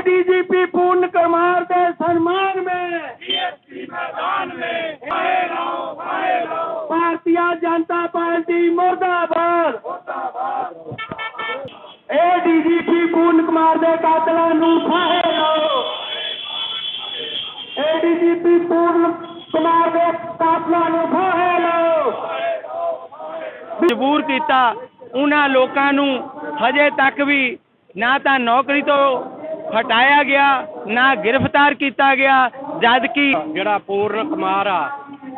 DGP पूर्ण कुमार के सम्मान में मैदान में आए रहो आए रहो भारतीय जनता पार्टी मुर्दाबाद ए डीजीपी पूर्ण कुमार ਦੇ ਕਾਤਲਾਂ ਨੂੰ ਫਾਹੇ ਲਾਓ ਏ ਡੀਜੀਪੀ ਪੂਰਨ ਕੁਮਾਰ ਦੇ ਕਾਤਲਾਂ ਨੂੰ ਫਾਹੇ ਲਾਓ ਮਜਬੂਰ ਕੀਤਾ ਉਹਨਾਂ ਲੋਕਾਂ ਨੂੰ ਹਜੇ ਤੱਕ ਵੀ ਨਾ ਤਾਂ ਨੌਕਰੀ ਤੋਂ ਹਟਾਇਆ ਗਿਆ ਨਾ ਗ੍ਰਿਫਤਾਰ ਕੀਤਾ ਗਿਆ ਜਦ ਕਿ ਜਿਹੜਾ ਪੂਰਨ ਕੁਮਾਰ ਆ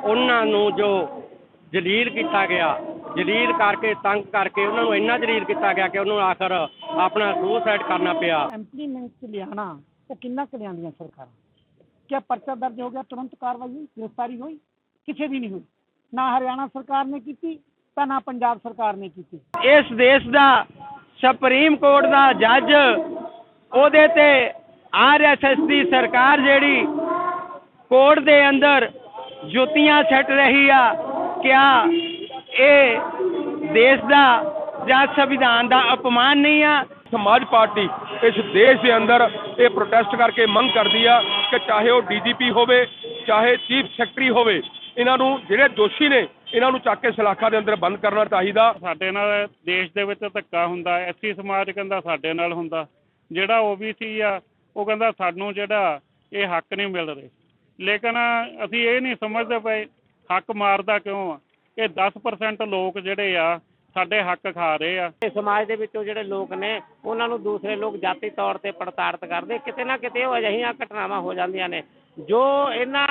ਉਹਨਾਂ ਨੂੰ ਜੋ ਜਲੀਲ ਕੀਤਾ ਗਿਆ ਜਲੀਲ ਕਰਕੇ ਤੰਗ ਕਰਕੇ ਉਹਨਾਂ ਨੂੰ ਇੰਨਾ ਜਲੀਲ ਕੀਤਾ ਗਿਆ ਕਿ ਉਹਨੂੰ ਆਖਰ ਆਪਣਾ ਸੁਸਾਈਡ ਕਰਨਾ ਪਿਆ। ਇੰਪਲੀਮੈਂਟ ਲਿਆਣਾ ਉਹ ਕਿੰਨਾ ਕੁ ਲਿਆਂਦੀਆਂ ਸਰਕਾਰਾਂ? ਕਿਆ ਪਰਚਾ ਦਰਜ ਹੋ ਗਿਆ ਤੁਰੰਤ ਕਾਰਵਾਈ ਹੋਈ ਗ੍ਰਿਫਤਾਰੀ ਹੋਈ? ਕਿਸੇ ਦੀ ਨਹੀਂ ਹੋਈ। ਨਾ ਹਰਿਆਣਾ ਸਰਕਾਰ ਨੇ ਕੀਤੀ ਤਾਂ ਨਾ ਪੰਜਾਬ ਸਰਕਾਰ ਨੇ ਕੀਤੀ। ਇਸ ਦੇਸ਼ ਦਾ ਸੁਪਰੀਮ ਕੋਰਟ ਦਾ ਜੱਜ ਉਹਦੇ ਤੇ ਆਰਐਸਐਸ ਦੀ ਸਰਕਾਰ ਜਿਹੜੀ ਕੋਰਟ ਦੇ ਅੰਦਰ ਜੁੱਤੀਆਂ ਸੱਟ ਰਹੀ ਆ ਕਿਆ ਇਹ ਦੇਸ਼ ਦਾ ਜਾਂ ਸੰਵਿਧਾਨ ਦਾ ਅਪਮਾਨ ਨਹੀਂ ਆ? ਸਮਾਜ ਪਾਰਟੀ ਇਸ ਦੇਸ਼ ਦੇ ਅੰਦਰ ਇਹ ਪ੍ਰੋਟੈਸਟ ਕਰਕੇ ਮੰਗ ਕਰਦੀ ਆ ਕਿ ਚਾਹੇ ਉਹ ਡੀਜੀਪੀ ਹੋਵੇ ਚਾਹੇ ਚੀਫ ਸੈਕਟਰੀ ਹੋਵੇ ਇਹਨਾਂ ਨੂੰ ਜਿਹੜੇ ਦੋਸ਼ੀ ਨੇ ਇਹਨਾਂ ਨੂੰ ਚੱਕ ਕੇ ਸਲਾਖਾਂ ਦੇ ਅੰਦਰ ਬੰਦ ਕਰਨਾ ਚਾਹੀਦਾ। ਸਾਡੇ ਨਾਲ ਦੇਸ਼ ਦੇ ਵਿੱਚ ਧੱਕਾ ਹੁੰਦਾ ਐਸਸੀ ਸਮਾਜ ਕਹਿੰਦਾ ਸਾਡੇ ਨਾਲ ਹੁੰਦਾ। ਜਿਹੜਾ ਓਬੀਸੀ ਆ, ਉਹ ਕਹਿੰਦਾ ਸਾਨੂੰ ਜਿਹੜਾ ਇਹ ਹੱਕ ਨਹੀਂ ਮਿਲ ਰਹੇ। ਲੇਕਿਨ ਅਸੀਂ ਇਹ ਨਹੀਂ ਸਮਝਦੇ ਪਏ, ਹੱਕ ਮਾਰਦਾ ਕਿਉਂ ਆ? ਇਹ 10% ਲੋਕ ਜਿਹੜੇ ਆ, ਸਾਡੇ ਹੱਕ ਖਾ ਰਹੇ ਆ। ਸਮਾਜ ਦੇ ਵਿੱਚੋਂ ਜਿਹੜੇ ਲੋਕ ਨੇ, ਉਹਨਾਂ ਨੂੰ ਦੂਸਰੇ ਲੋਕ ਜਾਤੀ ਤੌਰ ਤੇ ਪ੍ਰਤਾੜਿਤ ਕਰਦੇ। ਕਿਤੇ ਨਾ ਕਿਤੇ ਉਹ ਅਜਿਹੀਆਂ ਘਟਨਾਵਾਂ ਹੋ ਜਾਂਦੀਆਂ ਨੇ। ਜੋ ਇਹਨਾਂ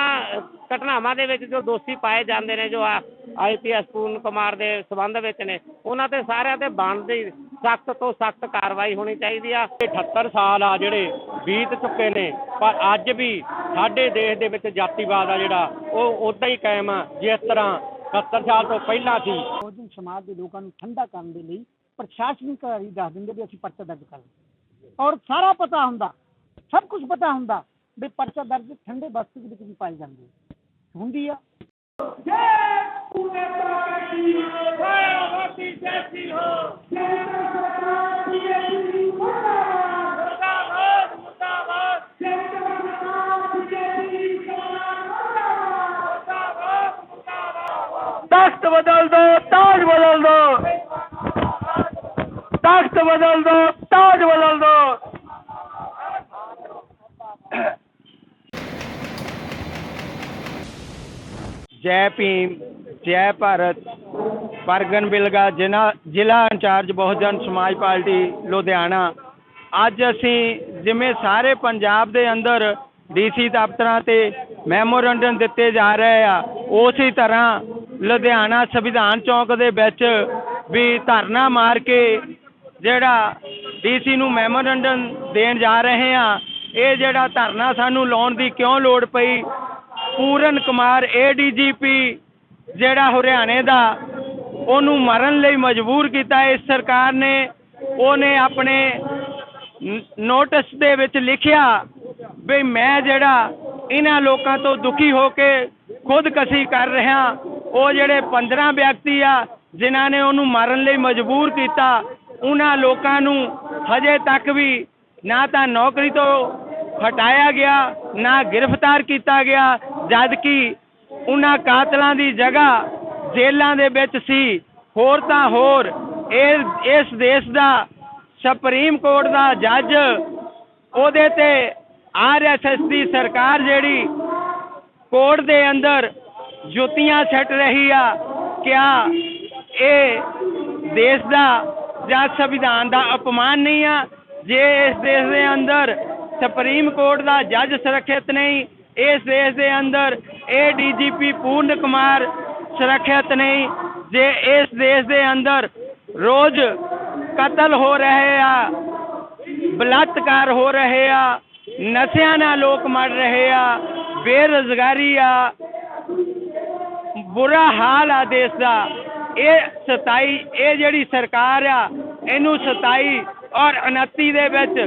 ਘਟਨਾਵਾਂ ਦੇ ਵਿੱਚ ਜੋ ਦੋਸ਼ੀ ਪਾਏ ਜਾਂਦੇ ਨੇ, ਜੋ ਆਈਪੀਐਸ ਪੂਰਨ ਕੁਮਾਰ ਦੇ ਸਬੰਧ ਵਿੱਚ ਨੇ, ਉਹਨਾਂ ਤੇ ਸਾਰਿਆਂ ਤੇ ਬਣਦੀ ਸਖਤ ਤੋਂ ਸਖਤ ਕਾਰਵਾਈ ਹੋਣੀ ਚਾਹੀਦੀ ਆ। 78 ਸਾਲ ਆ ਜਿਹੜੇ ਬੀਤ ਚੁੱਕੇ ਨੇ, ਪਰ ਅੱਜ ਵੀ ਸਾਡੇ ਦੇਸ਼ ਦੇ ਵਿੱਚ ਜਾਤੀਵਾਦ ਆ ਜਿਹੜਾ, ਉਹ ਉਦਾਂ ਹੀ ਕਾਇਮ ਆ, ਜਿਸ ਤਰ੍ਹਾਂ 70 ਸਾਲ ਤੋਂ ਪਹਿਲਾਂ ਸੀ। ਬਹੁਜਨ ਸਮਾਜ ਦੇ ਲੋਕਾਂ ਨੂੰ ਠੰਡਾ ਕਰਨ ਦੇ ਲਈ ਪ੍ਰਸ਼ਾਸਨਿਕ ਅਧਿਕਾਰੀ ਦੱਸ ਦਿੰਦੇ ਵੀ ਅਸੀਂ ਪਰਚਾ ਦਰਜ ਕਰ ਔਰ ਸਾਰਾ ਪਤਾ ਹੁੰਦਾ, ਸਭ ਕੁਝ ਪਤਾ ਹੁੰਦਾ ਵੀ ਪਰਚਾ ਦਰਜ ਠੰਡੇ ਬਸਤੀ ਦੇ ਵਿੱਚ ਵੀ ਪਾਈ ਜਾਂਦੀ ਹੁੰਦੀ ਆ। تخت بدل دو تاج بدل دو. تخت بدل دو تاج بدل ਜੈ ਭੀਮ, ਜੈ ਭਾਰਤ, ਪਰਗਨ ਬਿਲਗਾ ਜ਼ਿਲ੍ਹਾ ਜ਼ਿਲ੍ਹਾ ਇੰਚਾਰਜ ਬਹੁਜਨ ਸਮਾਜ ਪਾਰਟੀ, ਲੁਧਿਆਣਾ। ਅੱਜ ਅਸੀਂ ਜਿਵੇਂ ਸਾਰੇ ਪੰਜਾਬ ਦੇ ਅੰਦਰ ਡੀਸੀ ਦਫ਼ਤਰਾਂ ਤੇ ਮੈਮੋਰੰਡਮ ਦਿੱਤੇ ਜਾ ਰਹੇ ਆ, ਉਸੇ ਤਰ੍ਹਾਂ ਲੁਧਿਆਣਾ ਸੰਵਿਧਾਨ ਚੌਕ ਦੇ ਵਿੱਚ ਵੀ ਧਰਨਾ ਮਾਰ ਕੇ ਜਿਹੜਾ ਡੀਸੀ ਨੂੰ ਮੈਮੋਰੰਡਮ ਦੇਣ ਜਾ ਰਹੇ ਆ, ਇਹ ਜਿਹੜਾ ਧਰਨਾ ਸਾਨੂੰ ਲਾਉਣ ਦੀ ਕਿਉਂ ਲੋੜ ਪਈ ਪੂਰਨ ਕੁਮਾਰ ਏਡੀਜੀਪੀ ਜਿਹੜਾ ਹਰਿਆਣੇ ਦਾ, ਉਹਨੂੰ ਮਰਨ ਲਈ ਮਜਬੂਰ ਕੀਤਾ। ਇਸ ਸਰਕਾਰ ਨੇ, ਉਹਨੇ ਆਪਣੇ ਨੋਟਿਸ ਦੇ ਵਿੱਚ ਲਿਖਿਆ ਵੀ ਮੈਂ ਜਿਹੜਾ ਇਹਨਾਂ ਲੋਕਾਂ ਤੋਂ ਦੁਖੀ ਹੋ ਕੇ ਖੁਦਕਸ਼ੀ ਕਰ ਰਿਹਾ, ਉਹ ਜਿਹੜੇ 15 ਵਿਅਕਤੀ ਆ, ਜਿਨ੍ਹਾਂ ਨੇ ਉਹਨੂੰ ਮਾਰਨ ਲਈ ਮਜਬੂਰ ਕੀਤਾ, ਉਹਨਾਂ ਲੋਕਾਂ ਨੂੰ ਹਜੇ ਤੱਕ ਵੀ ਨਾ ਤਾਂ ਨੌਕਰੀ ਤੋਂ ਹਟਾਇਆ ਗਿਆ, ਨਾ ਗ੍ਰਿਫਤਾਰ ਕੀਤਾ ਗਿਆ ਜਦ ਕਿ ਉਹਨਾਂ ਕਾਤਲਾਂ ਦੀ ਜਗ੍ਹਾ ਜੇਲ੍ਹਾਂ ਦੇ ਵਿੱਚ ਸੀ, ਹੋਰ ਤਾਂ ਹੋਰ, ਇਹ, ਇਸ ਦੇਸ਼ ਦਾ ਸੁਪਰੀਮ ਕੋਰਟ ਦਾ ਜੱਜ, ਉਹਦੇ ਤੇ ਆਰਐਸਐਸ ਦੀ ਸਰਕਾਰ ਜਿਹੜੀ ਕੋਰਟ ਦੇ ਅੰਦਰ ਜੁੱਤੀਆਂ ਸੱਟ ਰਹੀ ਆ, ਕਿਆ ਇਹ ਦੇਸ਼ ਦਾ ਜਾਂ ਸੰਵਿਧਾਨ ਦਾ ਅਪਮਾਨ ਨਹੀਂ ਆ? ਜੇ ਇਸ ਦੇਸ਼ ਦੇ ਅੰਦਰ ਸੁਪਰੀਮ ਕੋਰਟ ਦਾ ਜੱਜ ਸੁਰੱਖਿਅਤ ਨਹੀਂ ਇਸ ਦੇਸ਼ ਦੇ ਅੰਦਰ ਇਹ ਡੀਜੀਪੀ ਪੂਰਨ ਕੁਮਾਰ ਸੁਰੱਖਿਅਤ ਨਹੀਂ, ਜੇ ਇਸ ਦੇਸ਼ ਦੇ ਅੰਦਰ ਰੋਜ਼ ਕਤਲ ਹੋ ਰਹੇ ਆ, ਬਲਾਤਕਾਰ ਹੋ ਰਹੇ ਆ, ਨਸ਼ਿਆਂ ਨਾਲ ਲੋਕ ਮਰ ਰਹੇ ਆ, ਬੇਰੁਜ਼ਗਾਰੀ ਆ, ਬੁਰਾ ਹਾਲ ਆ ਦੇਸ਼ ਦਾ, ਇਹ ਸਤਾਈ, ਇਹ ਜਿਹੜੀ ਸਰਕਾਰ ਆ, ਇਹਨੂੰ ਸਤਾਈ ਔਰ 29 ਦੇ ਵਿੱਚ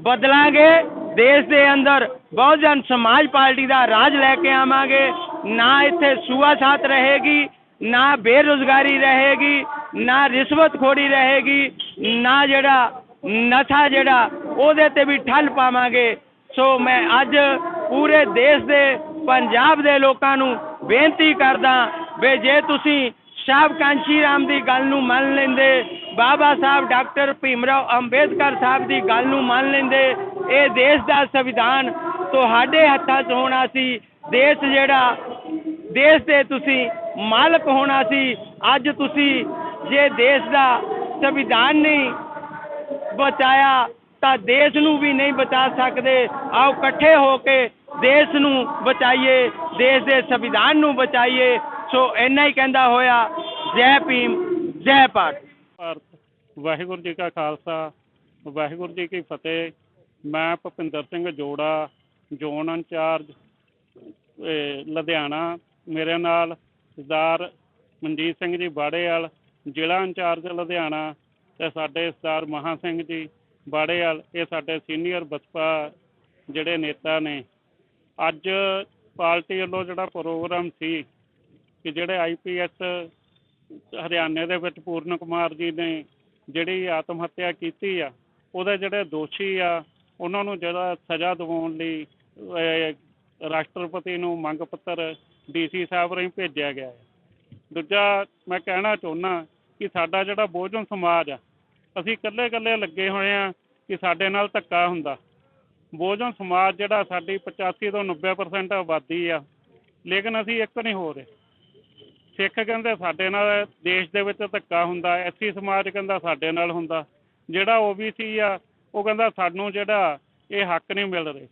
ਬਦਲਾਂਗੇ, ਦੇਸ਼ ਦੇ ਅੰਦਰ ਬਹੁਜਨ ਸਮਾਜ ਪਾਰਟੀ ਦਾ ਰਾਜ ਲੈ ਕੇ ਆਵਾਂਗੇ। ਨਾ ਇੱਥੇ ਸੂਆ ਸਾਥ ਰਹੇਗੀ, ਨਾ ਬੇਰੁਜ਼ਗਾਰੀ ਰਹੇਗੀ, ਨਾ ਰਿਸ਼ਵਤਖੋਰੀ ਰਹੇਗੀ, ਨਾ ਜਿਹੜਾ ਨਸ਼ਾ ਜਿਹੜਾ ਉਹਦੇ ਤੇ ਵੀ ਠੱਲ ਪਾਵਾਂਗੇ। ਸੋ ਮੈਂ ਅੱਜ ਪੂਰੇ ਦੇਸ਼ ਦੇ, ਪੰਜਾਬ ਦੇ ਲੋਕਾਂ ਨੂੰ ਬੇਨਤੀ ਕਰਦਾ ਵੀ ਜੇ ਤੁਸੀਂ ਸਾਹਿਬ ਕਾਂਚੀ ਰਾਮ ਦੀ ਗੱਲ ਨੂੰ ਮੰਨ ਲੈਂਦੇ, ਬਾਬਾ ਸਾਹਿਬ ਡਾਕਟਰ ਭੀਮਰਾਓ ਅੰਬੇਦਕਰ ਸਾਹਿਬ ਦੀ ਗੱਲ ਨੂੰ ਮੰਨ ਲੈਂਦੇ, ਇਹ ਦੇਸ਼ ਦਾ ਸੰਵਿਧਾਨ ਤੁਹਾਡੇ ਹੱਥਾਂ 'ਚ ਹੋਣਾ ਸੀ। ਦੇਸ਼ ਜਿਹੜਾ, ਦੇਸ਼ ਦੇ ਤੁਸੀਂ ਮਾਲਕ ਹੋਣਾ ਸੀ। ਅੱਜ ਤੁਸੀਂ ਜੇ ਦੇਸ਼ ਦਾ ਸੰਵਿਧਾਨ ਨਹੀਂ ਬਚਾਇਆ, ਤਾਂ ਦੇਸ਼ ਨੂੰ ਵੀ ਨਹੀਂ ਬਚਾ ਸਕਦੇ। ਆਓ ਇਕੱਠੇ ਹੋ ਕੇ ਦੇਸ਼ ਨੂੰ ਬਚਾਈਏ, ਦੇਸ਼ ਦੇ ਸੰਵਿਧਾਨ ਨੂੰ ਬਚਾਈਏ। ਸੋ ਇੰਨਾ ਹੀ ਕਹਿੰਦਾ ਹੋਇਆ, ਜੈ ਭੀਮ, ਜੈ ਭਾਰਤ। ਭਾਰਤ, ਵਾਹਿਗੁਰੂ ਜੀ ਕਾ ਖਾਲਸਾ, ਵਾਹਿਗੁਰੂ ਜੀ ਕੀ ਫਤਿਹ। ਮੈਂ ਭੁਪਿੰਦਰ ਸਿੰਘ ਜੋੜਾ ਜ਼ੋਨ ਇੰਚਾਰਜ ਲੁਧਿਆਣਾ, ਮੇਰੇ ਨਾਲ ਸਰਦਾਰ ਮਨਜੀਤ ਸਿੰਘ ਜੀ ਬਾੜੇਵਾਲ, ਜ਼ਿਲ੍ਹਾ ਇੰਚਾਰਜ ਲੁਧਿਆਣਾ ਤੇ ਸਾਡੇ ਸਰਦਾਰ ਮਹਾ ਸਿੰਘ ਜੀ ਬਾੜੇਵਾਲ, ਇਹ ਸਾਡੇ ਸੀਨੀਅਰ ਬਸਪਾ ਜਿਹੜੇ ਨੇਤਾ ਨੇ। ਅੱਜ ਪਾਰਟੀ ਵੱਲੋਂ ਜਿਹੜਾ ਪ੍ਰੋਗਰਾਮ ਸੀ ਕਿ ਜਿਹੜੇ ਆਈਪੀਐਸ ਹਰਿਆਣੇ ਦੇ ਵਿੱਚ ਪੂਰਨ ਕੁਮਾਰ ਜੀ ਨੇ ਜਿਹੜੀ ਆਤਮ ਹੱਤਿਆ ਕੀਤੀ ਆ, ਉਹਦੇ ਜਿਹੜੇ ਦੋਸ਼ੀ ਆ, ਉਹਨਾਂ ਨੂੰ ਜਿਹੜਾ ਸਜ਼ਾ ਦਿਵਾਉਣ ਲਈ ਰਾਸ਼ਟਰਪਤੀ ਨੂੰ ਮੰਗ ਪੱਤਰ ਡੀਸੀ ਸਾਹਿਬ ਰਾਹੀਂ ਭੇਜਿਆ ਗਿਆ ਹੈ। ਦੂਜਾ ਮੈਂ ਕਹਿਣਾ ਚਾਹੁੰਦਾ ਕਿ ਸਾਡਾ ਜਿਹੜਾ ਬਹੁਜਨ ਸਮਾਜ ਆ, ਅਸੀਂ ਇਕੱਲੇ ਇਕੱਲੇ ਲੱਗੇ ਹੋਏ ਆ ਕਿ ਸਾਡੇ ਨਾਲ ਧੱਕਾ ਹੁੰਦਾ। ਬਹੁਜਨ ਸਮਾਜ ਜਿਹੜਾ ਸਾਡੀ 85 ਤੋਂ 90% ਆਬਾਦੀ ਆ, ਲੇਕਿਨ ਅਸੀਂ ਇੱਕ ਨਹੀਂ ਹੋ ਰਹੇ। ਸਿੱਖ ਕਹਿੰਦੇ ਸਾਡੇ ਨਾਲ ਦੇਸ਼ ਦੇ ਵਿੱਚ ਧੱਕਾ ਹੁੰਦਾ, ਐਸੀ ਸਮਾਜ ਕਹਿੰਦਾ ਸਾਡੇ ਨਾਲ ਹੁੰਦਾ। ਜਿਹੜਾ ਓਬੀਸੀ ਆ, ਉਹ ਕਹਿੰਦਾ ਸਾਨੂੰ ਜਿਹੜਾ ਇਹ ਹੱਕ ਨਹੀਂ ਮਿਲ ਰਹੇ।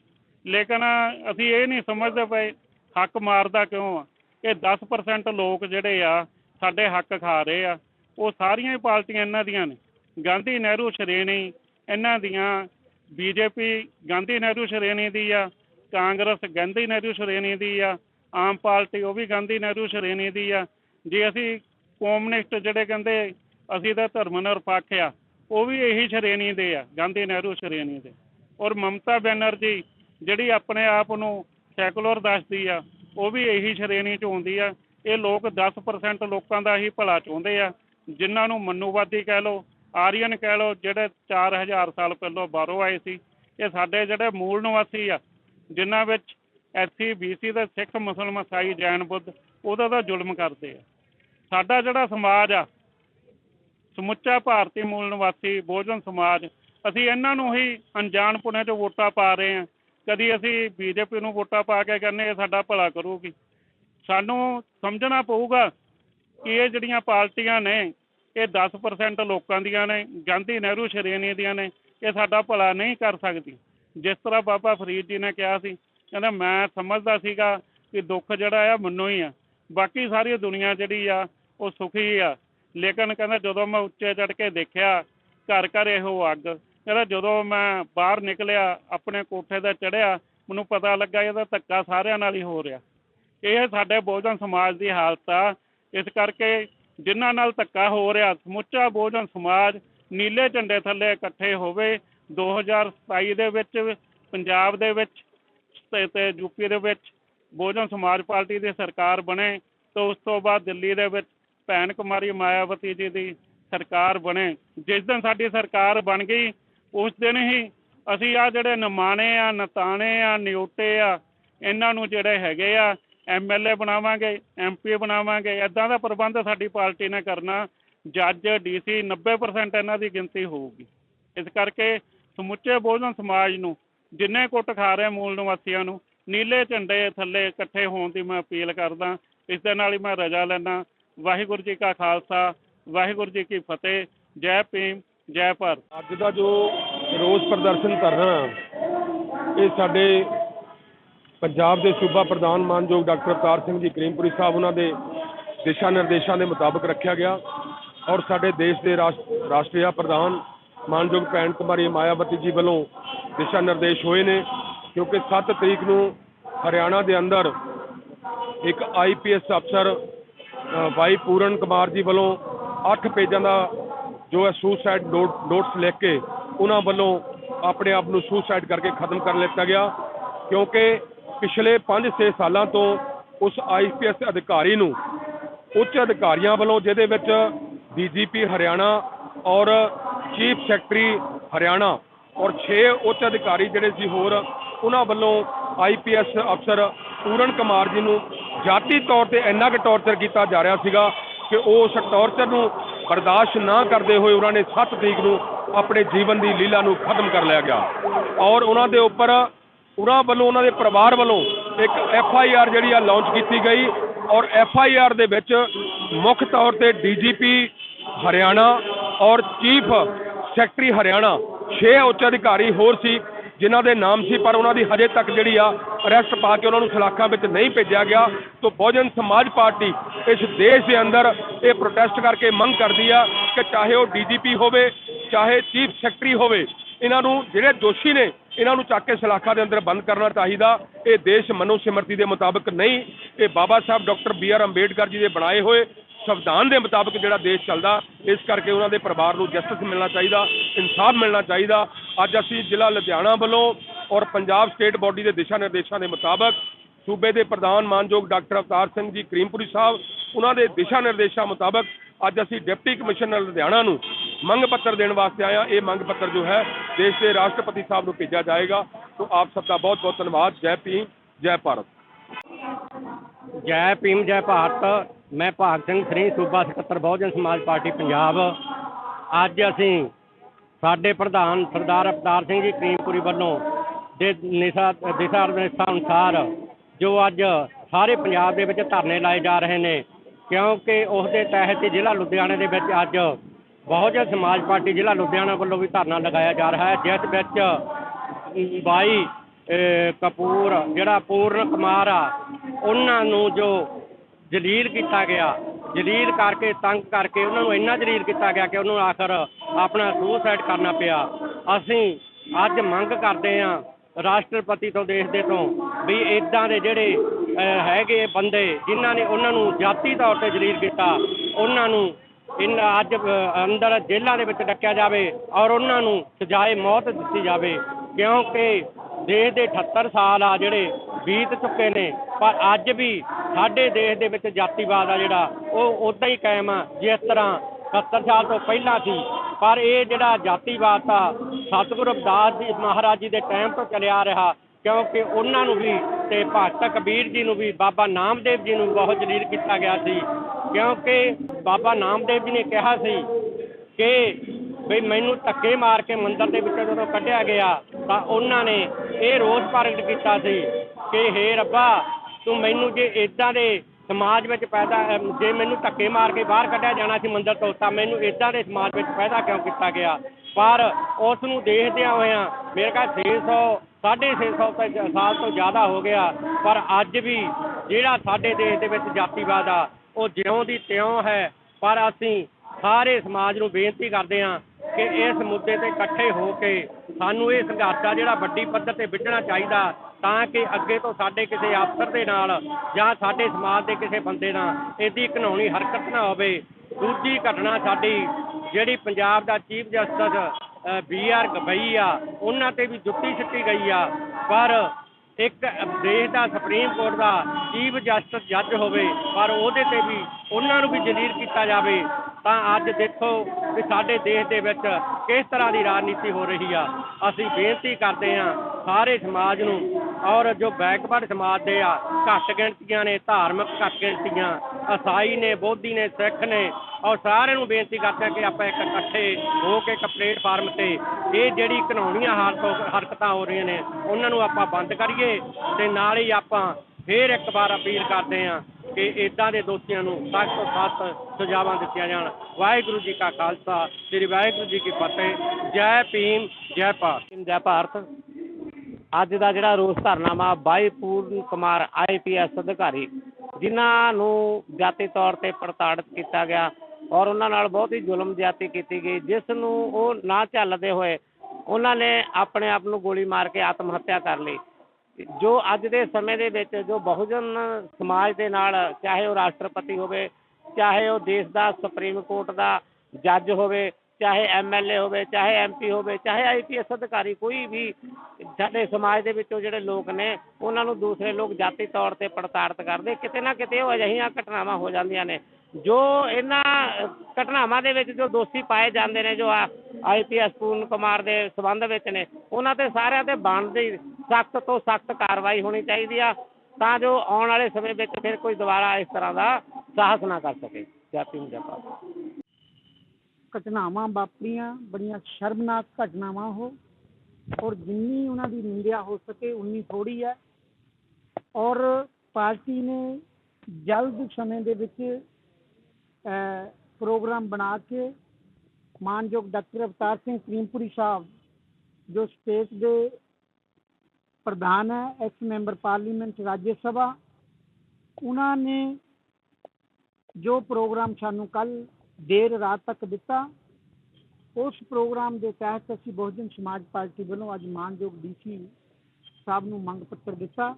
ਲੇਕਿਨ ਅਸੀਂ ਇਹ ਨਹੀਂ ਸਮਝਦੇ ਪਏ ਹੱਕ ਮਾਰਦਾ ਕਿਉਂ ਆ? ਇਹ 10% ਲੋਕ ਜਿਹੜੇ ਆ, ਸਾਡੇ ਹੱਕ ਖਾ ਰਹੇ ਆ। ਉਹ ਸਾਰੀਆਂ ਹੀ ਪਾਰਟੀਆਂ ਇਹਨਾਂ ਦੀਆਂ ਨੇ। ਗਾਂਧੀ ਨਹਿਰੂ ਸ਼੍ਰੇਣੀ ਇਹਨਾਂ ਦੀਆਂ, ਬੀਜੇਪੀ ਗਾਂਧੀ ਨਹਿਰੂ ਸ਼੍ਰੇਣੀ ਦੀ ਆ, ਕਾਂਗਰਸ ਗਾਂਧੀ ਨਹਿਰੂ ਸ਼੍ਰੇਣੀ ਦੀ ਆ, ਆਮ ਪਾਰਟੀ ਉਹ ਵੀ ਗਾਂਧੀ ਨਹਿਰੂ ਸ਼੍ਰੇਣੀ ਦੀ ਆ। ਜੇ ਅਸੀਂ ਕਮਿਊਨਿਸਟ ਜਿਹੜੇ ਕਹਿੰਦੇ ਅਸੀਂ ਤਾਂ ਧਰਮ ਨਿਰਪੱਖ ਆ, ਉਹ ਵੀ ਇਹੀ ਸ਼੍ਰੇਣੀ ਦੇ ਆ, ਗਾਂਧੀ ਨਹਿਰੂ ਸ਼੍ਰੇਣੀ ਦੇ। ਔਰ ਮਮਤਾ ਬੈਨਰਜੀ ਜਿਹੜੀ ਆਪਣੇ ਆਪ ਨੂੰ ਸੈਕੂਲਰ ਦੱਸਦੀ ਆ, ਉਹ ਵੀ ਇਹੀ ਸ਼੍ਰੇਣੀ ਚ ਆਉਂਦੀ ਆ। ਇਹ ਲੋਕ 10% ਲੋਕਾਂ ਦਾ ਹੀ ਭਲਾ ਚਾਹੁੰਦੇ ਆ। ਜਿਨ੍ਹਾਂ ਨੂੰ ਮਨੂਵਾਦੀ ਕਹਿ ਲਓ, ਆਰੀਅਨ ਕਹਿ ਲਓ, ਜਿਹੜੇ 4000 ਸਾਲ ਪਹਿਲਾਂ ਬਾਹਰੋਂ ਆਏ ਸੀ। ਇਹ ਸਾਡੇ ਜਿਹੜੇ ਮੂਲ ਨਿਵਾਸੀ ਆ, ਜਿਨ੍ਹਾਂ ਵਿੱਚ ਐਸਸੀ ਬੀਸੀ ਦੇ ਸਿੱਖ ਮੁਸਲਮਾਨ ਸਾਈ ਜੈਨ ਬੁੱਧ, ਉਹਦਾ ਦਾ ਜ਼ੁਲਮ ਕਰਦੇ ਆ। ਸਾਡਾ ਜਿਹੜਾ ਸਮਾਜ ਆ, ਸਮੁੱਚਾ ਭਾਰਤੀ ਮੂਲ ਨਿਵਾਸੀ ਬਹੁਜਨ ਸਮਾਜ, ਅਸੀਂ ਇਹਨਾਂ ਨੂੰ ਹੀ ਅਣਜਾਣ ਪੁਣੇ 'ਚ ਵੋਟਾਂ ਪਾ ਰਹੇ ਹਾਂ ਕਦੀ ਅਸੀਂ ਬੀਜੇਪੀ ਨੂੰ ਵੋਟਾਂ ਪਾ ਕੇ ਕਹਿੰਦੇ ਇਹ ਸਾਡਾ ਭਲਾ ਕਰੂਗੀ ਸਾਨੂੰ ਸਮਝਣਾ ਪਊਗਾ ਕਿ ਇਹ ਜਿਹੜੀਆਂ ਪਾਰਟੀਆਂ ਨੇ, ਇਹ 10% ਲੋਕਾਂ ਦੀਆਂ ਨੇ, ਗਾਂਧੀ ਨਹਿਰੂ ਸ਼੍ਰੇਣੀ ਦੀਆਂ ਨੇ, ਇਹ ਸਾਡਾ ਭਲਾ ਨਹੀਂ ਕਰ ਸਕਦੀ। ਜਿਸ ਤਰ੍ਹਾਂ ਬਾਬਾ ਫਰੀਦ ਜੀ ਨੇ ਕਿਹਾ ਸੀ, ਕਹਿੰਦਾ ਮੈਂ ਸਮਝਦਾ ਸੀਗਾ ਕਿ ਦੁੱਖ ਜਿਹੜਾ ਆ, ਮੈਨੂੰ ਹੀ ਆ। ਬਾਕੀ ਸਾਰੀ ਦੁਨੀਆ ਜਿਹੜੀ ਆ, ਉਹ ਸੁਖੀ ਆ। ਲੇਕਿਨ ਕਹਿੰਦਾ ਜਦੋਂ ਮੈਂ ਉੱਚੇ ਚੜ ਕੇ ਦੇਖਿਆ, ਘਰ ਘਰ ਇਹੋ ਅੱਗ ਕਹਿੰਦਾ ਜਦੋਂ ਮੈਂ ਬਾਹਰ ਨਿਕਲਿਆ, ਆਪਣੇ ਕੋਠੇ ਤੇ ਚੜਿਆ ਮੈਨੂੰ ਪਤਾ ਲੱਗਾ ਇਹਦਾ ਧੱਕਾ ਸਾਰਿਆਂ ਨਾਲ ਹੀ ਹੋ ਰਿਹਾ। ਇਹ ਸਾਡੇ ਬਹੁਜਨ ਸਮਾਜ ਦੀ ਹਾਲਤ ਆ। ਇਸ ਕਰਕੇ ਜਿਨ੍ਹਾਂ ਨਾਲ ਧੱਕਾ ਹੋ ਰਿਹਾ, ਸਮੁੱਚਾ ਬਹੁਜਨ ਸਮਾਜ ਨੀਲੇ ਝੰਡੇ ਥੱਲੇ ਇਕੱਠੇ ਹੋਵੇ। 2027 ਦੇ ਵਿੱਚ, ਪੰਜਾਬ ਦੇ ਵਿੱਚ ਤੇ ਤੇ ਯੂਪੀ ਦੇ ਵਿੱਚ ਬਹੁਜਨ ਸਮਾਜ ਪਾਰਟੀ ਦੀ ਸਰਕਾਰ ਬਣੇ, ਤਾਂ ਉਸ ਤੋਂ ਬਾਅਦ ਦਿੱਲੀ ਦੇ ਵਿੱਚ ਭੈਣ ਕੁਮਾਰੀ ਮਾਇਆਵਤੀ ਜੀ ਦੀ ਸਰਕਾਰ ਬਣੇ। ਜਿਸ ਦਿਨ ਸਾਡੀ ਸਰਕਾਰ ਬਣ ਗਈ ਉਸ ਦਿਨ ਹੀ ਅਸੀਂ ਆ ਜਿਹੜੇ ਨਮਾਣੇ ਆ, ਨਤਾਣੇ ਆ ਨਿਉਟੇ ਆ, ਇਹਨਾਂ ਨੂੰ ਜਿਹੜੇ ਹੈਗੇ ਆ ਐਮਐਲਏ ਬਣਾਵਾਂਗੇ ਐਮਪੀ ਬਣਾਵਾਂਗੇ ਇਦਾਂ ਦਾ ਪ੍ਰਬੰਧ ਸਾਡੀ ਪਾਰਟੀ ਨੇ ਕਰਨਾ। ਜੱਜ ਡੀਸੀ 90% ਇਹਨਾਂ ਦੀ ਗਿਣਤੀ ਹੋਊਗੀ। ਇਸ ਕਰਕੇ ਸਮੁੱਚੇ ਬਹੁਜਨ ਸਮਾਜ ਨੂੰ, ਜਿੰਨੇ ਕੁੱਟ ਖਾ ਰਹੇ ਮੂਲ ਨਿਵਾਸੀਆਂ ਨੂੰ, ਨੀਲੇ ਝੰਡੇ ਥੱਲੇ ਇਕੱਠੇ ਹੋਣ ਦੀ ਮੈਂ ਅਪੀਲ ਕਰਦਾ। ਇਸ ਦੇ ਨਾਲ ਹੀ ਮੈਂ ਰਜਾ ਲੈਣਾ ਵਾਹਿਗੁਰੂ ਜੀ ਕਾ ਖਾਲਸਾ, ਵਾਹਿਗੁਰੂ ਜੀ ਕੀ ਫਤਿਹ, ਜੈ ਭੀਮ। ਜੈ ਭਾਰਤ। ਅੱਜ ਦਾ ਜੋ ਰੋਸ ਪ੍ਰਦਰਸ਼ਨ ਕਰਨਾ ਇਹ ਸਾਡੇ ਪੰਜਾਬ ਦੇ ਸੂਬਾ ਪ੍ਰਧਾਨ ਮਾਨਯੋਗ ਡਾਕਟਰ ਅਵਤਾਰ ਸਿੰਘ ਜੀ ਕਰੀਮਪੁਰੀ ਸਾਹਿਬ ਉਹਨਾਂ ਦੇ ਦਿਸ਼ਾ ਨਿਰਦੇਸ਼ਾਂ ਦੇ ਮੁਤਾਬਕ ਰੱਖਿਆ ਗਿਆ ਔਰ ਸਾਡੇ ਦੇਸ਼ ਦੇ ਰਾਸ਼- ਰਾਸ਼ਟਰੀ ਪ੍ਰਧਾਨ ਮਾਨਯੋਗ ਭੈਣ ਕੁਮਾਰੀ ਮਾਇਆਵਤੀ ਜੀ ਵੱਲੋਂ ਦਿਸ਼ਾ ਨਿਰਦੇਸ਼ ਹੋਏ ਨੇ ਕਿਉਂਕਿ 7 ਤਰੀਕ ਨੂੰ ਹਰਿਆਣਾ ਦੇ ਅੰਦਰ ਇੱਕ ਆਈਪੀਐਸ ਅਫਸਰ ਅ, ਭਾਈ ਪੂਰਨ ਕੁਮਾਰ ਜੀ ਵੱਲੋਂ 8 ਪੇਜਾਂ ਦਾ ਜੋ ਹੈ ਸੁਸਾਈਡ ਨੋਟਸ ਲਿਖ ਕੇ ਉਹਨਾਂ ਵੱਲੋਂ ਆਪਣੇ ਆਪ ਨੂੰ ਸੁਸਾਈਡ ਕਰਕੇ ਖਤਮ ਕਰ ਲਿੱਤਾ ਗਿਆ। ਕਿਉਂਕਿ ਪਿਛਲੇ 5-6 ਸਾਲਾਂ ਤੋਂ ਉਸ ਆਈਪੀਐਸ ਅਧਿਕਾਰੀ ਨੂੰ ਉੱਚ ਅਧਿਕਾਰੀਆਂ ਵੱਲੋਂ ਜਿਹਦੇ ਵਿੱਚ ਡੀਜੀਪੀ ਹਰਿਆਣਾ ਔਰ ਚੀਫ ਸੈਕਟਰੀ ਹਰਿਆਣਾ ਔਰ 6 ਉੱਚ ਅਧਿਕਾਰੀ ਜਿਹੜੇ ਸੀ ਹੋਰ, ਉਹਨਾਂ ਵੱਲੋਂ ਆਈਪੀਐਸ ਅਫਸਰ ਪੂਰਨ ਕੁਮਾਰ ਜੀ ਨੂੰ ਜਾਤੀ ਤੌਰ ਤੇ ਇੰਨਾ ਕੁ ਟੌਰਚਰ ਕੀਤਾ ਜਾ ਰਿਹਾ ਸੀਗਾ ਕਿ ਉਹ ਉਸ ਟੌਰਚਰ ਨੂੰ ਬਰਦਾਸ਼ਤ ਨਾ ਕਰਦੇ ਹੋਏ ਉਹਨਾਂ ਨੇ 7 ਤਰੀਕ ਨੂੰ ਆਪਣੇ ਜੀਵਨ ਦੀ ਲੀਲਾ ਨੂੰ ਖਤਮ ਕਰ ਲਿਆ ਗਿਆ। ਔਰ ਉਹਨਾਂ ਦੇ ਉੱਪਰ ਉਹਨਾਂ ਵੱਲੋਂ ਉਹਨਾਂ ਦੇ ਪਰਿਵਾਰ ਵੱਲੋਂ ਇੱਕ ਐਫ ਆਈ ਆਰ ਜਿਹੜੀ ਆ ਲਾਂਚ ਕੀਤੀ ਗਈ। ਔਰ ਐਫ ਆਈ ਆਰ ਦੇ ਵਿੱਚ ਮੁੱਖ ਤੌਰ ਤੇ ਡੀਜੀਪੀ ਹਰਿਆਣਾ ਔਰ ਚੀਫ ਸੈਕਟਰੀ ਹਰਿਆਣਾ 6 ਉੱਚ ਅਧਿਕਾਰੀ ਹੋਰ ਸੀ। ਜਿਨ੍ਹਾਂ ਦੇ ਨਾਮ ਸੀ, ਪਰ ਉਹਨਾਂ ਦੀ ਹਜੇ ਤੱਕ ਜਿਹੜੀ ਆ ਅਰੈਸਟ ਪਾ ਕੇ ਉਹਨਾਂ ਨੂੰ ਸਲਾਖਾਂ ਵਿੱਚ ਨਹੀਂ ਭੇਜਿਆ ਗਿਆ। ਤੋਂ ਬਹੁਜਨ ਸਮਾਜ ਪਾਰਟੀ ਇਸ ਦੇਸ਼ ਦੇ ਅੰਦਰ ਇਹ ਪ੍ਰੋਟੈਸਟ ਕਰਕੇ ਮੰਗ ਕਰਦੀ ਆ ਕਿ ਚਾਹੇ ਉਹ ਡੀਜੀਪੀ ਹੋਵੇ, ਚਾਹੇ ਚੀਫ ਸੈਕਟਰੀ ਹੋਵੇ, ਇਹਨਾਂ ਨੂੰ ਜਿਹੜੇ ਦੋਸ਼ੀ ਨੇ, ਇਹਨਾਂ ਨੂੰ ਚੱਕ ਕੇ ਸਲਾਖਾਂ ਦੇ ਅੰਦਰ ਬੰਦ ਕਰਨਾ ਚਾਹੀਦਾ। ਇਹ ਦੇਸ਼ ਮਨੋ ਸਿਮਰਤੀ ਦੇ ਮੁਤਾਬਕ ਨਹੀਂ, ਇਹ Baba Saheb doctor B R Ambedkar ji ਦੇ ਬਣਾਏ ਹੋਏ ਸੰਵਿਧਾਨ ਦੇ ਮੁਤਾਬਕ ਜਿਹੜਾ ਦੇਸ਼ ਚੱਲਦਾ, ਇਸ ਕਰਕੇ ਉਹਨਾਂ ਦੇ ਪਰਿਵਾਰ ਨੂੰ ਜਸਟਿਸ ਮਿਲਣਾ ਚਾਹੀਦਾ, ਇਨਸਾਫ ਮਿਲਣਾ ਚਾਹੀਦਾ। ਅੱਜ ਅਸੀਂ ਜ਼ਿਲ੍ਹਾ ਲੁਧਿਆਣਾ ਵੱਲੋਂ ਔਰ ਪੰਜਾਬ ਸਟੇਟ ਬੋਡੀ ਦੇ ਦਿਸ਼ਾ ਨਿਰਦੇਸ਼ਾਂ ਦੇ ਮੁਤਾਬਕ ਸੂਬੇ ਦੇ ਪ੍ਰਧਾਨ ਮਾਨਯੋਗ ਡਾਕਟਰ ਅਵਤਾਰ ਸਿੰਘ ਜੀ ਕਰੀਮਪੁਰੀ ਸਾਹਿਬ, ਉਹਨਾਂ ਦੇ ਦਿਸ਼ਾ ਨਿਰਦੇਸ਼ਾਂ ਮੁਤਾਬਕ ਅੱਜ ਅਸੀਂ ਡਿਪਟੀ ਕਮਿਸ਼ਨਰ ਲੁਧਿਆਣਾ ਨੂੰ ਮੰਗ ਪੱਤਰ ਦੇਣ ਵਾਸਤੇ ਆਏ ਹਾਂ। ਇਹ ਮੰਗ ਪੱਤਰ ਜੋ ਹੈ, ਦੇਸ਼ ਦੇ ਰਾਸ਼ਟਰਪਤੀ ਸਾਹਿਬ ਨੂੰ ਭੇਜਿਆ ਜਾਏਗਾ। ਤੋਂ ਆਪ ਸਭ ਦਾ ਬਹੁਤ ਬਹੁਤ ਧੰਨਵਾਦ। ਜੈ ਭੀਮ, ਜੈ ਭਾਰਤ। ਜੈ ਭੀਮ, ਜੈ ਭਾਰਤ। ਮੈਂ ਭਾਗ ਸਿੰਘ ਸ੍ਰੀ ਸੂਬਾ ਸਕੱਤਰ ਬਹੁਜਨ ਸਮਾਜ ਪਾਰਟੀ ਪੰਜਾਬ। ਅੱਜ ਅਸੀਂ ਸਾਡੇ ਪ੍ਰਧਾਨ ਸਰਦਾਰ ਅਵਤਾਰ ਸਿੰਘ ਜੀ ਕਰੀਮਪੁਰੀ ਵੱਲੋਂ ਦੇ ਨਿਸ਼ਾ, ਦਿਸ਼ਾ ਨਿਰਦੇਸ਼ਾਂ ਅਨੁਸਾਰ ਜੋ ਅੱਜ ਸਾਰੇ ਪੰਜਾਬ ਦੇ ਵਿੱਚ ਧਰਨੇ ਲਾਏ ਜਾ ਰਹੇ ਨੇ, ਕਿਉਂਕਿ ਉਸ ਦੇ ਤਹਿਤ ਜ਼ਿਲ੍ਹਾ ਲੁਧਿਆਣੇ ਦੇ ਵਿੱਚ ਅੱਜ ਬਹੁਜਨ ਸਮਾਜ ਪਾਰਟੀ ਜ਼ਿਲ੍ਹਾ ਲੁਧਿਆਣਾ ਵੱਲੋਂ ਵੀ ਧਰਨਾ ਲਗਾਇਆ ਜਾ ਰਿਹਾ ਹੈ, ਜਿਸ ਵਿੱਚ ਬਾਈ, ਅਹ, ਕਪੂਰ, ਜਿਹੜਾ ਪੂਰਨ ਕੁਮਾਰ ਆ, ਉਹਨਾਂ ਨੂੰ ਜੋ ਜਲੀਲ ਕੀਤਾ ਗਿਆ। ਜਲੀਲ ਕਰਕੇ, ਤੰਗ ਕਰਕੇ ਉਹਨਾਂ ਨੂੰ ਇੰਨਾ ਜਲੀਲ ਕੀਤਾ ਗਿਆ ਕਿ ਉਹਨੂੰ ਆਖਰ ਆਪਣਾ ਸੁਸਾਈਡ ਕਰਨਾ ਪਿਆ। ਅਸੀਂ ਅੱਜ ਮੰਗ ਕਰਦੇ ਹਾਂ ਰਾਸ਼ਟਰਪਤੀ ਤੋਂ, ਦੇਸ਼ ਦੇ ਤੋਂ ਵੀ ਇਦਾਂ ਦੇ ਜਿਹੜੇ ਹੈਗੇ ਬੰਦੇ ਜਿਨ੍ਹਾਂ ਨੇ ਉਹਨਾਂ ਨੂੰ ਜਾਤੀ ਤੌਰ ਤੇ ਜਲੀਲ ਕੀਤਾ, ਉਹਨਾਂ ਨੂੰ ਇਨ ਅੱਜ ਅੰਦਰ ਜੇਲ੍ਹਾਂ ਦੇ ਵਿੱਚ ਡੱਕਿਆ ਜਾਵੇ ਔਰ ਉਹਨਾਂ ਨੂੰ ਸਜ਼ਾਏ ਮੌਤ ਦਿੱਤੀ ਜਾਵੇ। ਕਿਉਂਕਿ ਦੇਸ਼ ਦੇ 78 ਸਾਲ ਆ ਜਿਹੜੇ ਬੀਤ ਚੁੱਕੇ ਨੇ। ਪਰ ਅੱਜ ਵੀ ਸਾਡੇ ਦੇਸ਼ ਦੇ ਵਿੱਚ ਜਾਤੀਵਾਦ ਆ ਜਿਹੜਾ, ਉਹ ਉਦਾਂ ਹੀ ਕਾਇਮ ਆ, ਜਿਸ ਤਰ੍ਹਾਂ 70 ਸਾਲ ਤੋਂ ਪਹਿਲਾਂ ਸੀ। ਪਰ ਇਹ ਜਿਹੜਾ ਜਾਤੀਵਾਦ ਆ, ਸਤਿਗੁਰੂ ਰਵਿਦਾਸ ਜੀ ਮਹਾਰਾਜ ਜੀ ਦੇ ਟਾਈਮ ਤੋਂ ਚੱਲਿਆ ਆ ਰਿਹਾ, ਕਿਉਂਕਿ ਉਹਨਾਂ ਨੂੰ ਵੀ ਤੇ ਭਗਤ ਕਬੀਰ ਜੀ ਨੂੰ ਵੀ, ਬਾਬਾ ਨਾਮਦੇਵ ਜੀ ਨੂੰ ਬਹੁਤ ਜਲੀਲ ਕੀਤਾ ਗਿਆ ਸੀ। ਕਿਉਂਕਿ ਬਾਬਾ ਨਾਮਦੇਵ ਜੀ ਨੇ ਕਿਹਾ ਸੀ ਕਿ ਵੀ ਮੈਨੂੰ ਧੱਕੇ ਮਾਰ ਕੇ ਮੰਦਰ ਦੇ ਵਿੱਚੋਂ ਜਦੋਂ ਕੱਢਿਆ ਗਿਆ, ਤਾਂ ਉਹਨਾਂ ਨੇ ਇਹ ਰੋਸ ਪ੍ਰਗਟ ਕੀਤਾ ਸੀ ਕਿ ਹੇ ਰੱਬਾ, ਤੂੰ ਮੈਨੂੰ ਜੇ ਇਦਾਂ ਦੇ ਸਮਾਜ ਵਿੱਚ ਪੈਦਾ ਜੇ ਮੈਨੂੰ ਧੱਕੇ ਮਾਰ ਕੇ ਬਾਹਰ ਕੱਢਿਆ ਜਾਣਾ ਸੀ ਮੰਦਰ ਤੋਂ, ਤਾਂ ਮੈਨੂੰ ਇਦਾਂ ਦੇ ਸਮਾਜ ਵਿੱਚ ਪੈਦਾ ਕਿਉਂ ਕੀਤਾ ਗਿਆ? ਪਰ ਉਸ ਨੂੰ ਦੇਖਦਿਆਂ ਹੋਇਆਂ ਮੇਰੇ ਖਿਆਲ 600 650 ਤੋਂ ਜ- ਸਾਲ ਤੋਂ ਜ਼ਿਆਦਾ ਹੋ ਗਿਆ। ਪਰ ਅੱਜ ਵੀ ਜਿਹੜਾ ਸਾਡੇ ਦੇਸ਼ ਦੇ ਵਿੱਚ ਜਾਤੀਵਾਦ ਆ, ਉਹ ਜਿਉਂ ਦੀ ਤਿਉਂ ਹੈ। ਪਰ ਅਸੀਂ ਸਾਰੇ ਸਮਾਜ ਨੂੰ ਬੇਨਤੀ ਕਰਦੇ ਹਾਂ ਕਿ ਇਸ ਮੁੱਦੇ ਤੇ ਇਕੱਠੇ ਹੋ ਕੇ ਸਾਨੂੰ ਇਹ ਸੰਘਰਸ਼ ਆ ਜਿਹੜਾ ਵੱਡੀ ਪੱਧਰ ਤੇ ਵਿੱਢਣਾ ਚਾਹੀਦਾ ਤਾਂ ਕਿ ਅੱਗੇ ਤੋਂ ਸਾਡੇ ਕਿਸੇ ਅਫਸਰ ਦੇ ਨਾਲ ਜਾਂ ਸਾਡੇ ਸਮਾਜ ਦੇ ਕਿਸੇ ਬੰਦੇ ਨਾਲ ਇਹਦੀ ਘਿਨਾਉਣੀ ਹਰਕਤ ਨਾ ਹੋਵੇ। ਦੂਜੀ ਘਟਨਾ ਸਾਡੀ ਜਿਹੜੀ ਪੰਜਾਬ ਦਾ chief justice B R Gavai ਆ, ਉਹਨਾਂ ਤੇ ਵੀ ਜੁੱਤੀ ਸਿੱਟੀ ਗਈ ਆ। ਪਰ ਇੱਕ ਦੇਸ਼ ਦਾ ਸੁਪਰੀਮ ਕੋਰਟ ਦਾ ਚੀਫ ਜਸਟਿਸ ਜੱਜ ਹੋਵੇ, ਪਰ ਉਹਦੇ ਤੇ ਵੀ ਉਹਨਾਂ ਨੂੰ ਵੀ ਜਲੀਲ ਕੀਤਾ ਜਾਵੇ। ਤਾਂ ਅੱਜ ਦੇਖੋ ਕਿ ਸਾਡੇ ਦੇਸ਼ ਦੇ ਵਿੱਚ ਕਿਸ ਤਰ੍ਹਾਂ ਦੀ ਰਾਜਨੀਤੀ ਹੋ ਰਹੀ ਆ। ਅਸੀਂ ਬੇਨਤੀ ਕਰਦੇ ਹਾਂ ਸਾਰੇ ਸਮਾਜ ਨੂੰ ਔਰ ਜੋ ਬੈਕਵਰਡ ਸਮਾਜ ਦੇ ਆ, ਘੱਟ ਗਿਣਤੀਆਂ ਨੇ, ਧਾਰਮਿਕ ਘੱਟ ਗਿਣਤੀਆਂ ਈਸਾਈ ਨੇ, ਬੋਧੀ ਨੇ, ਸਿੱਖ ਨੇ, ਔਰ ਸਾਰਿਆਂ ਨੂੰ ਬੇਨਤੀ ਕਰਦੇ ਹਾਂ ਕਿ ਆਪਾਂ ਇੱਕ ਇਕੱਠੇ ਹੋ ਕੇ ਇੱਕ ਪਲੇਟਫਾਰਮ ਤੇ ਇਹ ਜਿਹੜੀ ਕਾਨੂੰਨੀਆਂ ਹਾਲਤ ਹਰਕਤਾਂ ਹੋ ਰਹੀਆਂ ਨੇ, ਉਹਨਾਂ ਨੂੰ ਆਪਾਂ ਬੰਦ ਕਰੀਏ ਤੇ ਨਾਲ ਹੀ ਆਪਾਂ ਫੇਰ ਇੱਕ ਵਾਰ ਅਪੀਲ ਕਰਦੇ ਹਾਂ ਕਿ ਇਦਾਂ ਦੇ ਦੋਸ਼ੀਆਂ ਨੂੰ ਸਖਤ ਤੋਂ ਸਖਤ ਸਜ਼ਾਵਾਂ ਦਿੱਤੀਆਂ ਜਾਣ। ਵਾਹਿਗੁਰੂ ਜੀ ਕਾ ਖਾਲਸਾ, ਸ੍ਰੀ ਵਾਹਿਗੁਰੂ ਜੀ ਕੀ ਫਤਿਹ। ਜੈ ਭੀਮ, ਜੈ ਭਾਰਤ। ਜੈ ਭਾਰਤ। ਅੱਜ ਦਾ ਜਿਹੜਾ ਰੋਸ ਧਰਨਾਮਾ ਬਾਈ ਪੂਰਨ ਕੁਮਾਰ ਆਈਪੀਐਸ ਅਧਿਕਾਰੀ, ਜਿਨ੍ਹਾਂ ਨੂੰ ਜਾਤੀ ਤੌਰ ਤੇ ਪ੍ਰਤਾੜਿਤ ਕੀਤਾ ਗਿਆ ਔਰ ਉਹਨਾਂ ਨਾਲ ਬਹੁਤ ਹੀ ਜ਼ੁਲਮ ਜ਼ਿਆਦਤੀ ਕੀਤੀ ਗਈ, ਜਿਸ ਨੂੰ ਉਹ ਨਾ ਝੱਲਦੇ ਹੋਏ ਉਹਨਾਂ ਨੇ ਆਪਣੇ ਆਪ ਨੂੰ ਗੋਲੀ ਮਾਰ ਕੇ ਆਤਮ ਹੱਤਿਆ ਕਰ ਲਈ। ਜੋ ਅੱਜ ਦੇ ਸਮੇਂ ਦੇ ਵਿੱਚ ਜੋ ਬਹੁਜਨ ਸਮਾਜ ਦੇ ਨਾਲ ਚਾਹੇ ਉਹ ਰਾਸ਼ਟਰਪਤੀ ਹੋਵੇ, ਚਾਹੇ ਉਹ ਦੇਸ਼ ਦਾ ਸੁਪਰੀਮ ਕੋਰਟ ਦਾ ਜੱਜ ਹੋਵੇ ਚਾਹੇ ਐਮਐਲਏ ਹੋਵੇ, ਚਾਹੇ ਐਮਪੀ ਹੋਵੇ, ਚਾਹੇ ਆਈਪੀਐਸ ਅਧਿਕਾਰੀ ਕੋਈ ਵੀ ਸਾਡੇ ਸਮਾਜ ਦੇ ਵਿੱਚੋਂ ਜਿਹੜੇ ਲੋਕ ਨੇ, ਉਹਨਾਂ ਨੂੰ ਦੂਸਰੇ ਲੋਕ ਜਾਤੀ ਤੌਰ ਤੇ ਪ੍ਰਤਾੜਿਤ ਕਰਦੇ, ਕਿਤੇ ਨਾ ਕਿਤੇ ਉਹ ਅਜਿਹੀਆਂ ਘਟਨਾਵਾਂ ਹੋ ਜਾਂਦੀਆਂ ਨੇ। ਜੋ ਇਹਨਾਂ ਘਟਨਾਵਾਂ ਦੇ ਵਿੱਚ ਜੋ ਦੋਸ਼ੀ ਪਾਏ ਜਾਂਦੇ ਨੇ, ਜੋ ਆਈਪੀਐਸ ਪੂਰਨ ਕੁਮਾਰ ਦੇ ਸਬੰਧ ਵਿੱਚ ਨੇ, ਉਹਨਾਂ ਤੇ ਸਾਰਿਆਂ ਤੇ ਬਣਦੀ ਸਖਤ ਤੋਂ ਸਖਤ ਕਾਰਵਾਈ ਹੋਣੀ ਚਾਹੀਦੀ ਆ, ਤਾਂ ਜੋ ਆਉਣ ਵਾਲੇ ਸਮੇਂ ਵਿੱਚ ਫਿਰ ਕੋਈ ਦੁਬਾਰਾ ਇਸ ਤਰ੍ਹਾਂ ਦਾ ਸਾਹਸ ਨਾ ਕਰ ਸਕੇ। ਜਾਤੀ ਭੀਮ ਜੈ ਘਟਨਾਵਾਂ ਵਾਪਰੀਆਂ, ਬੜੀਆਂ ਸ਼ਰਮਨਾਕ ਘਟਨਾਵਾਂ ਉਹ ਔਰ ਜਿੰਨੀ ਉਹਨਾਂ ਦੀ ਨਿੰਦਿਆ ਹੋ ਸਕੇ, ਉਨੀ ਥੋੜੀ ਹੈ। ਔਰ ਪਾਰਟੀ ਨੇ ਜਲਦ ਸਮੇਂ ਦੇ ਵਿੱਚ ਪ੍ਰੋਗਰਾਮ ਬਣਾ ਕੇ ਮਾਨਯੋਗ ਡਾਕਟਰ ਅਵਤਾਰ ਸਿੰਘ ਕਰੀਮਪੁਰੀ ਸਾਹਿਬ, ਜੋ ਸਟੇਟ ਦੇ ਪ੍ਰਧਾਨ ਹੈ ex member parliament Rajya Sabha, ਉਹਨਾਂ ਨੇ ਜੋ ਪ੍ਰੋਗਰਾਮ ਸਾਨੂੰ ਕੱਲ ਦੇਰ ਰਾਤ ਤੱਕ ਦਿੱਤਾ। ਉਸ ਪ੍ਰੋਗਰਾਮ ਦੇ ਤਹਿਤ ਅਸੀਂ ਬਹੁਜਨ ਸਮਾਜ ਪਾਰਟੀ ਵੱਲੋਂ ਅੱਜ ਮਾਨਯੋਗ ਡੀਸੀ ਸਾਹਿਬ ਨੂੰ ਮੰਗ ਪੱਤਰ ਦਿੱਤਾ।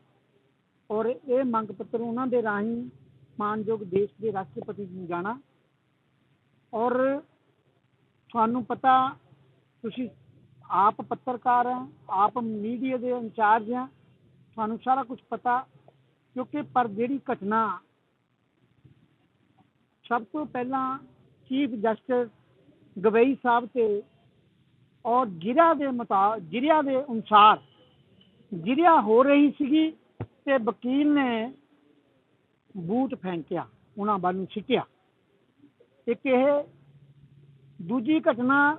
ਔਰ ਇਹ ਮੰਗ ਪੱਤਰ ਉਹਨਾਂ ਦੇ ਰਾਹੀਂ ਮਾਨਯੋਗ ਦੇਸ਼ ਦੇ ਰਾਸ਼ਟਰਪਤੀ ਜੀ ਨੂੰ ਜਾਣਾ। ਔਰ ਤੁਹਾਨੂੰ ਪਤਾ, ਤੁਸੀਂ ਆਪ ਪੱਤਰਕਾਰ ਹੈ, ਆਪ ਮੀਡੀਆ ਦੇ ਇੰਚਾਰਜ ਹੈ। ਤੁਹਾਨੂੰ ਸਾਰਾ ਕੁਝ ਪਤਾ, ਕਿਉਂਕਿ ਪਰ ਜਿਹੜੀ ਘਟਨਾ ਸਭ ਤੋਂ ਪਹਿਲਾਂ ਚੀਫ ਜਸਟਿਸ ਗਵਈ ਸਾਹਿਬ ਤੇ ਔਰ ਗਿਰਿਆ ਦੇ ਮੁਤਾ ਜ਼ਿਲ੍ਹਾ ਦੇ ਅਨੁਸਾਰ ਗਿਰਿਆ ਹੋ ਰਹੀ ਸੀਗੀ ਤੇ ਵਕੀਲ ਨੇ ਬੂਟ ਫੈਂਕਿਆ, ਉਹਨਾਂ ਵੱਲ ਨੂੰ ਛਿੱਟਿਆ ਇੱਕ ਇਹ ਦੂਜੀ ਘਟਨਾ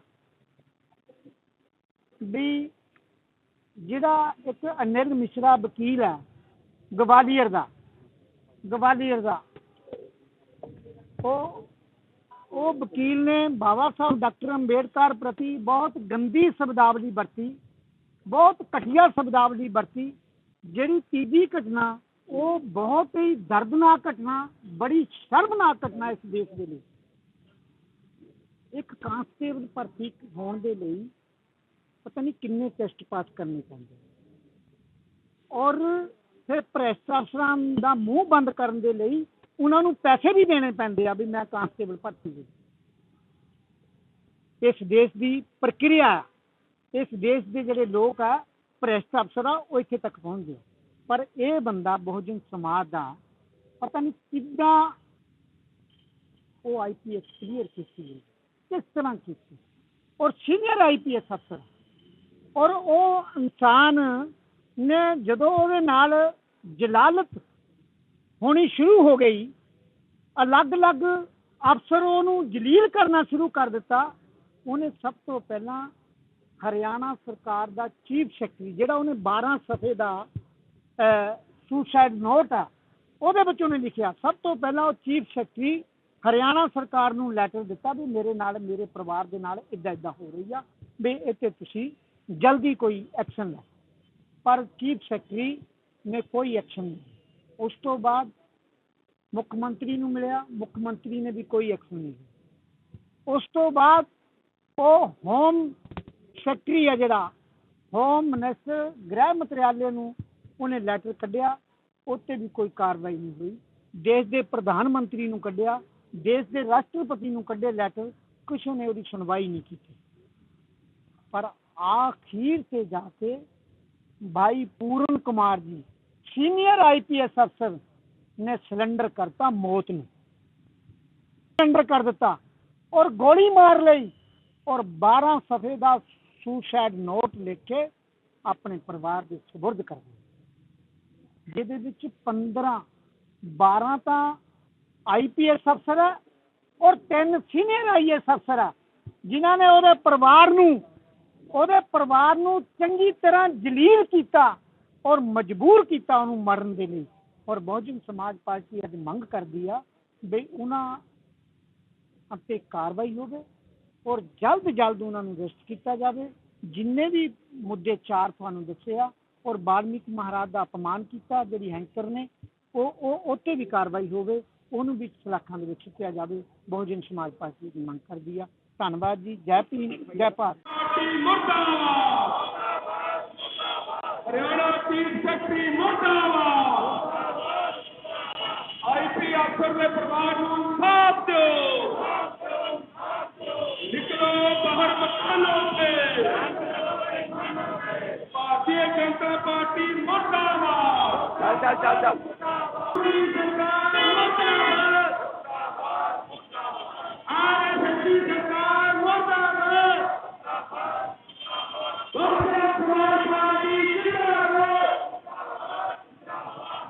ਵੀ ਜਿਹੜਾ ਇੱਕ ਅਨਿਲ ਮਿਸ਼ਰਾ ਵਕੀਲ ਹੈ, ਗਵਾਲੀਅਰ ਦਾ ਗਵਾਲੀਅਰ ਦਾ, ਉਹ ਉਹ ਵਕੀਲ ਨੇ ਬਾਬਾ ਸਾਹਿਬ ਡਾਕਟਰ ਅੰਬੇਡਕਰ ਪ੍ਰਤੀ ਬਹੁਤ ਗੰਦੀ ਸ਼ਬਦਾਵਲੀ ਵਰਤੀ, ਬਹੁਤ ਘਟੀਆ ਸ਼ਬਦਾਵਲੀ ਵਰਤੀ, ਜਿਹੜੀ ਤੀਜੀ ਘਟਨਾ, ਉਹ ਬਹੁਤ ਹੀ ਦਰਦਨਾਕ ਘਟਨਾ, ਬੜੀ ਸ਼ਰਮਨਾਕ ਘਟਨਾ ਇਸ ਦੇਸ਼ ਦੇ ਲਈ। ਇੱਕ ਕਾਂਸਟੇਬਲ ਭਰਤੀ ਹੋਣ ਦੇ ਲਈ ਪਤਾ ਨਹੀਂ ਕਿੰਨੇ ਟੈਸਟ ਪਾਸ ਕਰਨੇ ਪੈਂਦੇ ਔਰ ਫਿਰ ਭ੍ਰਿਸ਼ਟ ਅਫਸਰਾਂ ਦਾ ਮੂੰਹ ਬੰਦ ਕਰਨ ਦੇ ਲਈ ਉਹਨਾਂ ਨੂੰ ਪੈਸੇ ਵੀ ਦੇਣੇ ਪੈਂਦੇ ਆ ਵੀ ਮੈਂ ਕਾਂਸਟੇਬਲ ਭਰਤੀ ਹੋਈ ਇਸ ਦੇਸ਼ ਦੀ ਪ੍ਰਕਿਰਿਆ, ਇਸ ਦੇਸ਼ ਦੇ ਜਿਹੜੇ ਲੋਕ ਆ, ਭ੍ਰਿਸ਼ਟ ਅਫਸਰ ਆ, ਉਹ ਇੱਥੇ ਤੱਕ ਪਹੁੰਚ ਗਏ ਪਰ ਇਹ ਬੰਦਾ ਬਹੁਜਨ ਸਮਾਜ ਦਾ ਪਤਾ ਨਹੀਂ ਕਿੱਦਾਂ ਉਹ ਆਈਪੀਐਸ ਕਲੀਅਰ ਕੀਤੀ ਕਿਸ ਤਰ੍ਹਾਂ ਕੀਤੀ? ਔਰ ਸੀਨੀਅਰ ਆਈਪੀਐਸ ਅਫਸਰ, ਔਰ ਉਹ ਇਨਸਾਨ ਨੇ ਜਦੋਂ ਉਹਦੇ ਨਾਲ ਜਲਾਲਤ ਹੋਣੀ ਸ਼ੁਰੂ ਹੋ ਗਈ। ਅਲੱਗ-ਅਲੱਗ ਅਫਸਰ ਉਹਨੂੰ ਜਲੀਲ ਕਰਨਾ ਸ਼ੁਰੂ ਕਰ ਦਿੱਤਾ। ਉਹਨੇ ਸਭ ਤੋਂ ਪਹਿਲਾਂ ਹਰਿਆਣਾ ਸਰਕਾਰ ਦਾ ਚੀਫ ਸੈਕਟਰੀ, ਜਿਹੜਾ ਉਹਨੇ 12 ਸਫੇ ਦਾ ਸੁਸਾਈਡ ਨੋਟ ਆ, ਉਹਦੇ ਵਿੱਚ ਉਹਨੇ ਲਿਖਿਆ। ਸਭ ਤੋਂ ਪਹਿਲਾਂ ਉਹ ਚੀਫ ਸੈਕਟਰੀ ਹਰਿਆਣਾ ਸਰਕਾਰ ਨੂੰ ਲੈਟਰ ਦਿੱਤਾ ਵੀ ਮੇਰੇ ਨਾਲ, ਮੇਰੇ ਪਰਿਵਾਰ ਦੇ ਨਾਲ ਇਦਾਂ ਇਦਾਂ ਹੋ ਰਹੀ ਆ, ਵੀ ਇਹ ਤੇ ਤੁਸੀਂ ਜਲਦੀ ਕੋਈ ਐਕਸ਼ਨ ਲੈ। ਪਰ ਚੀਫ ਸੈਕਟਰੀ ਨੇ ਕੋਈ ਐਕਸ਼ਨ ਨਹੀਂ ਉਸ ਤੋਂ ਬਾਅਦ ਮੁੱਖ ਮੰਤਰੀ ਨੂੰ ਮਿਲਿਆ, ਮੁੱਖ ਮੰਤਰੀ ਨੇ ਵੀ ਕੋਈ ਐਕਸ਼ਨ ਨਹੀਂ ਉਸ ਤੋਂ ਬਾਅਦ ਉਹ ਹੋਮ ਸੈਕਟਰੀ ਆ ਜਿਹੜਾ ਹੋਮ ਮਿਨਿਸਟਰ ਗ੍ਰਹਿ ਮੰਤਰਾਲੇ ਨੂੰ ਉਹਨੇ ਲੈਟਰ ਕੱਢਿਆ, ਉੱਤੇ ਵੀ ਕੋਈ ਕਾਰਵਾਈ ਨਹੀਂ ਹੋਈ। ਦੇਸ਼ ਦੇ ਪ੍ਰਧਾਨ ਮੰਤਰੀ ਨੂੰ ਕੱਢਿਆ, ਦੇਸ਼ ਦੇ ਰਾਸ਼ਟਰਪਤੀ ਨੂੰ ਕੱਢੇ ਲੈਟਰ ਕਿਸੇ ਨੇ ਉਹਦੀ ਸੁਣਵਾਈ ਨਹੀਂ ਕੀਤੀ। ਪਰ ਆਖੀਰ ਤੇ ਜਾ ਕੇ ਭਾਈ ਪੂਰਨ ਕੁਮਾਰ ਜੀ ਸੀਨੀਅਰ ਆਈਪੀਐਸ ਅਫਸਰ ਨੇ ਸਿਲੰਡਰ ਕਰਤਾ ਮੌਤ ਨੂੰ। ਸਿਲੰਡਰ ਕਰ ਦਿੱਤਾ ਔਰ ਗੋਲੀ ਮਾਰ ਲਈ ਔਰ 12 ਸਫੇ ਦਾ ਸੁਸਾਈਡ ਨੋਟ ਲਿਖ ਕੇ ਆਪਣੇ ਪਰਿਵਾਰ ਦੇ ਸਬੁਰਦ ਕਰ ਦਿੱਤਾ। ਜਿਹਦੇ ਵਿੱਚ 15 12 ਤਾਂ ਆਈਪੀਐਸ ਅਫਸਰ ਹੈ ਔਰ ਤਿੰਨ ਸੀਨੀਅਰ ਆਈਐਸ ਅਫਸਰ ਹੈ, ਜਿਨ੍ਹਾਂ ਨੇ ਉਹਦੇ ਪਰਿਵਾਰ ਨੂੰ, ਉਹਦੇ ਪਰਿਵਾਰ ਨੂੰ ਚੰਗੀ ਤਰ੍ਹਾਂ ਜਲੀਲ ਕੀਤਾ ਔਰ ਮਜਬੂਰ ਕੀਤਾ ਉਹਨੂੰ ਮਰਨ ਦੇ ਲਈ। ਔਰ ਬਹੁਜਨ ਸਮਾਜ ਪਾਰਟੀ ਅੱਜ ਮੰਗ ਕਰਦੀ ਆ ਵੀ ਉਹਨਾਂ ਉੱਤੇ ਕਾਰਵਾਈ ਹੋਵੇ ਔਰ ਜਲਦ ਜਲਦ ਉਹਨਾਂ ਨੂੰ ਰੈਸਟ ਕੀਤਾ ਜਾਵੇ। ਜਿੰਨੇ ਵੀ ਮੁੱਦੇ ਚਾਰ ਤੁਹਾਨੂੰ ਦੱਸੇ ਆ, ਔਰ ਵਾਲਮੀਕ ਮਹਾਰਾਜ ਦਾ ਅਪਮਾਨ ਕੀਤਾ, ਜਿਹੜੀ ਹੈਂਕਰ ਨੇ, ਉਹ ਉਹ, ਉੱਤੇ ਵੀ ਕਾਰਵਾਈ ਹੋਵੇ, ਉਹਨੂੰ ਵੀ ਸਲਾਖਾਂ ਦੇ ਵਿੱਚ ਸੁੱਟਿਆ ਜਾਵੇ, ਬਹੁਜਨ ਸਮਾਜ ਪਾਰਟੀ ਦੀ ਮੰਗ ਕਰਦੀ ਆ। ਧੰਨਵਾਦ ਜੀ। ਜੈ ਭੀਮ, ਜੈ ਭਾਰਤ। ਮੁਰਦਾਬਾਦ। ਆਈਪੀ ਅਫਸਰ ਦੇ ਪਰਿਵਾਰ ਨੂੰ ਇਨਸਾਫ ਦਿਓ ਨਿਕਲੋ ਬਾਹਰ ਮਕਾਨੋਂ ਤੇ ਭਾਰਤੀ ਜਨਤਾ ਪਾਰਟੀ ਮੁਰਦਾਬਾਦ ਚੱਲ ਚੱਲ ਚੱਲ ਚੱਲ ਸਰਕਾਰ ਮੁਰਦਾਬਾਦ